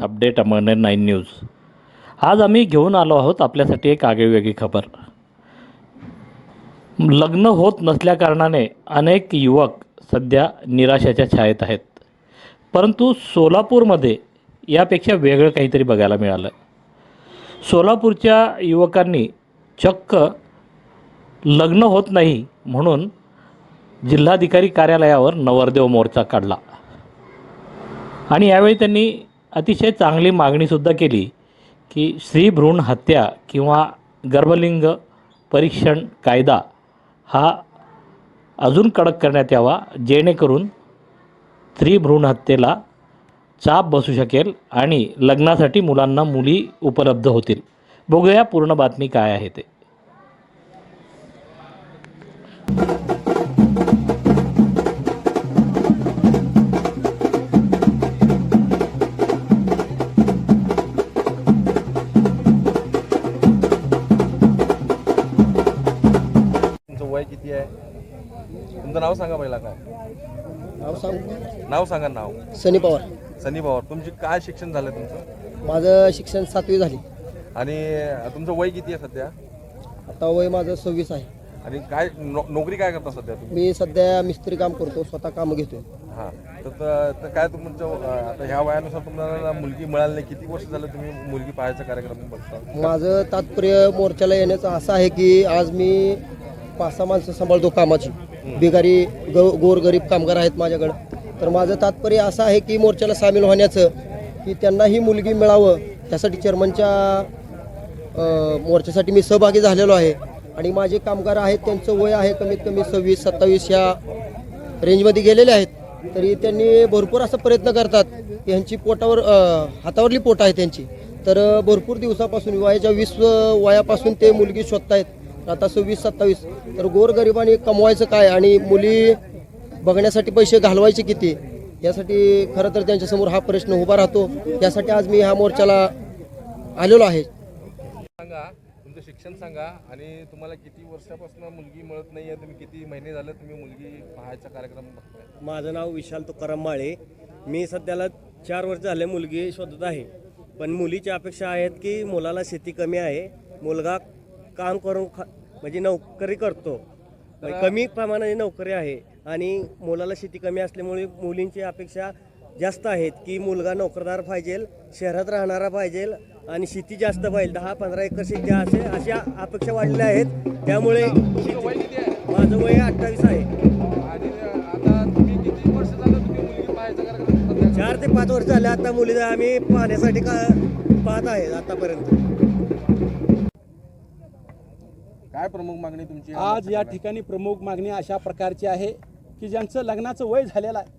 आहात update अमरनेर nine news आज आम्ही घेऊन आलो आहोत आपल्यासाठी एक आगळीवेगळी खबर. लग्न होत नसल्याकारणाने अनेक युवक सध्या निराशाच्या छायेत आहेत. परंतु सोलापूरमध्ये यापेक्षा वेगळं काहीतरी बघायला मिळालं. सोलापूरच्या युवकांनी चक्क लग्न होत नाही म्हणून जिल्हाधिकारी कार्यालयावर नवरदेव मोर्चा काढला. आणि यावेळी त्यांनी अतिशय चांगली मागणीसुद्धा केली की स्त्री भ्रूण हत्या किंवा गर्भलिंग परीक्षण कायदा हा अजून कडक करण्यात यावा जेणेकरून स्त्री भ्रूण हत्येला चाप बसू शकेल आणि लग्नासाठी मुलांना मुली उपलब्ध होतील. बघूया पूर्ण बातमी काय आहे ते. नाव सांगा पहिला काय? नाव सांगू. नाव सांगा नाव. सनी पवार. सनी पवार. तुमची काय शिक्षण झालं तुमचं? माझं शिक्षण सातवी झाली. आणि तुमचं वय किती आहे सध्या? आता वय माझं सव्वीस आहे. आणि काय नो- नोकरी काय करता सध्या तुम्ही? मी सध्या मिस्त्री काम करतो स्वतः कामं घेतो हां. तर त- तर काय तुमचं अं, आता ह्या वयानुसार तुम्हाला मुलगी मिळाली नाही. किती वर्ष झालं तुम्ही मुलगी पाहायचा कार्यक्रम बघता? माझं तात्पर्य मोर्चाला येण्याचं असं आहे की आज मी पाच सहा माणसं सांभाळतो कामाची. बिगारी ग गोरगरीब कामगार आहेत माझ्याकडं. तर माझं तात्पर्य असं आहे की मोर्चाला सामील होण्याचं की त्यांना ही मुलगी मिळावं त्यासाठी चेअरमनच्या मोर्चासाठी मी सहभागी झालेलो आहे. आणि माझे कामगार आहेत त्यांचं वय आहे कमीत कमी सव्वीस सत्तावीस या रेंजमध्ये गेलेले आहेत. तरी त्यांनी भरपूर असा प्रयत्न करतात. की ह्यांची पोटावर हातावरली पोट आहे त्यांची. तर भरपूर दिवसापासून वयाच्या वीस वयापासून ते मुलगी शोधतायत. आता सव्वीस सत्तावीस. तर गोरगरिबांनी कमवायचं काय आणि मुली बघण्यासाठी पैसे घालवायचे किती? यासाठी खरं तर त्यांच्यासमोर हा प्रश्न उभा राहतो. यासाठी आज मी ह्या मोर्चाला आलेलो आहे. सांगा तुमचं शिक्षण सांगा आणि तुम्हाला किती वर्षापासून मुलगी मिळत नाही आहे तुम्ही किती महिने झाले तुम्ही मुलगी पाहायचा कार्यक्रम बघताय? माझं नाव विशाल तुकाराम माळे. मी सध्याला चार वर्ष झाले मुलगी शोधत आहे. पण मुलीच्या अपेक्षा आहेत की मुलाला शेती कमी आहे. मुलगा काम करून खा म्हणजे नोकरी करतो. म्हणजे कमी प्रमाणाने नोकरी आहे आणि मुलाला शेती कमी असल्यामुळे मुलींची अपेक्षा जास्त आहेत की मुलगा नोकरदार पाहिजे शहरात राहणारा पाहिजे आणि शेती जास्त पाहिजे. दहा पंधरा एकर शेती असे अशा अपेक्षा वाढलेल्या आहेत. त्यामुळे माझं वय अठ्ठावीस आहे. चार ते पाच वर्ष झाले आता मुलीला आम्ही पाहण्यासाठी का पाहत आहे आतापर्यंत. काय प्रमुख मागणी तुमची? आज या ठिकाणी प्रमुख मागणी अशा प्रकारची आहे की ज्यांचं लग्नाचं वय झालेलं आहे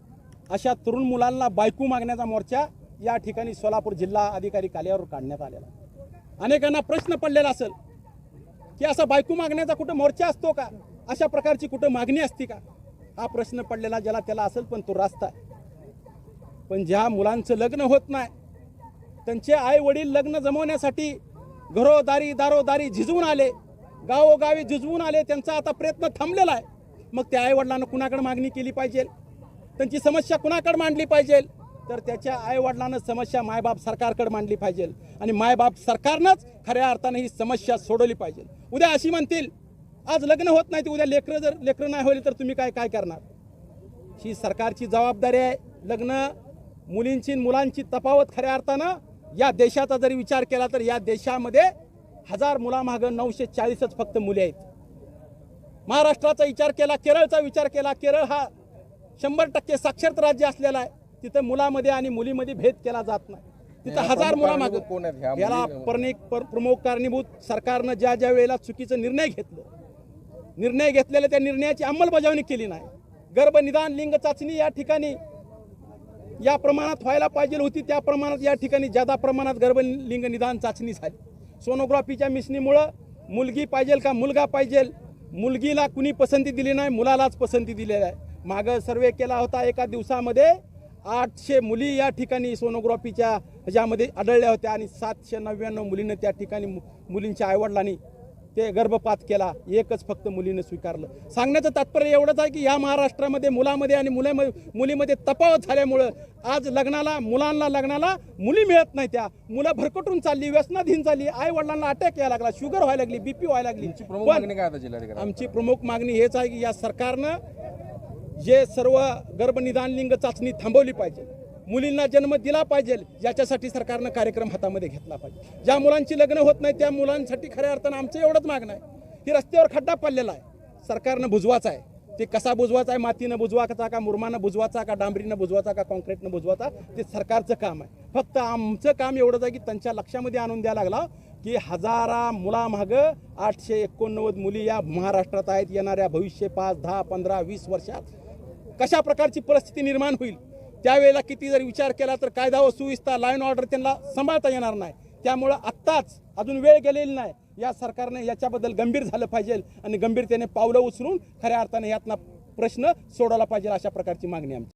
अशा तरुण मुलांना बायको मागण्याचा मोर्चा या ठिकाणी सोलापूर जिल्हा अधिकारी कार्यालयावर काढण्यात आलेला आहे. अनेकांना प्रश्न पडलेला असेल की असा बायको मागण्याचा कुठं मोर्चा असतो का? अशा प्रकारची कुठं मागणी असते का? हा प्रश्न पडलेला ज्याला त्याला असेल पण तो रास्ता आहे. पण ज्या मुलांचं लग्न होत नाही त्यांचे आई वडील लग्न जमवण्यासाठी घरोदारी दारोदारी झिजवून आले गावोगावी झुजवून आले त्यांचा आता प्रयत्न थांबलेला आहे. मग त्या आईवडिलांना कुणाकडे मागणी केली पाहिजे? त्यांची समस्या कुणाकडे मांडली पाहिजे? तर त्याच्या आईवडिलांना समस्या मायबाप सरकारकडे मांडली पाहिजे आणि मायबाप सरकारनंच खऱ्या अर्थानं ही समस्या सोडवली पाहिजे. उद्या अशी म्हणतील आज लग्न होत नाही तर उद्या लेकरं जर लेकरं नाही होईल तर तुम्ही काय काय करणार? ही सरकारची जबाबदारी आहे. लग्न मुलींची मुलांची तफावत खऱ्या अर्थानं या देशाचा जरी विचार केला तर या देशामध्ये हजार मुलामागं नऊशे चाळीसच फक्त मुली आहेत. महाराष्ट्राचा विचार केला केरळचा विचार केला केरळ हा शंभर टक्के साक्षरता राज्य असलेला आहे. तिथं मुलामध्ये आणि मुलीमध्ये भेद केला जात नाही. तिथं हजार मुलामागं कोण आहेत? याला प्रमुख कारणीभूत सरकारनं ज्या ज्या वेळेला चुकीचं निर्णय घेतलं निर्णय घेतलेल्या त्या निर्णयाची अंमलबजावणी केली नाही. गर्भनिदान लिंग चाचणी या ठिकाणी या प्रमाणात व्हायला पाहिजे होती त्या प्रमाणात या ठिकाणी जादा प्रमाणात गर्भलिंग निदान चाचणी झाली. सोनोग्राफीच्या मिशनीमुळं मुलगी पाहिजे का मुलगा पाहिजे मुलगीला कुणी पसंती दिली नाही मुलालाच पसंती दिलेली आहे मागं सर्वे केला होता एका दिवसामध्ये आठशे मुली या ठिकाणी सोनोग्राफीच्या ह्याच्यामध्ये आढळल्या होत्या आणि सातशे नव्याण्णव मुलींना त्या ठिकाणी मु- मुलींच्या आईवडिलांनी ते गर्भपात केला एकच फक्त मुलीनं स्वीकारलं. सांगण्याचं तात्पर्य एवढंच आहे की या महाराष्ट्रामध्ये मुलामध्ये आणि मुलामध्ये मुलीमध्ये तफावत झाल्यामुळं आज लग्नाला मुलांना लग्नाला मुली मिळत नाही त्या. मुलं भरकटून चालली व्यसनाधीन झाली आई वडिलांना अटॅक यायला लागला शुगर व्हायला लागली बीपी व्हायला लागली. आमची प्रमुख मागणी हेच आहे की या सरकारनं जे सर्व गर्भनिदान लिंग चाचणी थांबवली पाहिजे. मुलींना जन्म दिला पाहिजे याच्यासाठी सरकारनं कार्यक्रम हातामध्ये घेतला पाहिजे. ज्या मुलांची लग्न होत नाही त्या मुलांसाठी खऱ्या अर्थानं आमचं एवढंच मागणं आहे. की रस्त्यावर खड्डा पडलेला आहे. सरकारनं बुजवाचा आहे. ते कसा बुजवाचा आहे? मातीनं बुजवाचा का? मुरमानं बुजवाचा का? डांबरीनं बुजवाचा का? कॉन्क्रीटनं बुजवाचा ते सरकारचं काम आहे. फक्त आमचं काम एवढंच आहे की त्यांच्या लक्षामध्ये आणून द्यायला लागला की हजारा मुलामागं आठशे एकोणनव्वद मुली या महाराष्ट्रात आहेत. येणाऱ्या भविष्य पाच दहा पंधरा वीस वर्षात कशा प्रकारची परिस्थिती निर्माण होईल? त्यावेळेला किती जर विचार केला तर कायदा व सुविस्ता लाईन ऑर्डर त्यांना सांभाळता येणार नाही. त्यामुळं आत्ताच अजून वेळ गेलेली नाही. या सरकारने याच्याबद्दल गंभीर झालं पाहिजे आणि गंभीरतेने पावलं उचलून खऱ्या अर्थाने यातना प्रश्न सोडवला पाहिजे अशा प्रकारची मागणी आमची.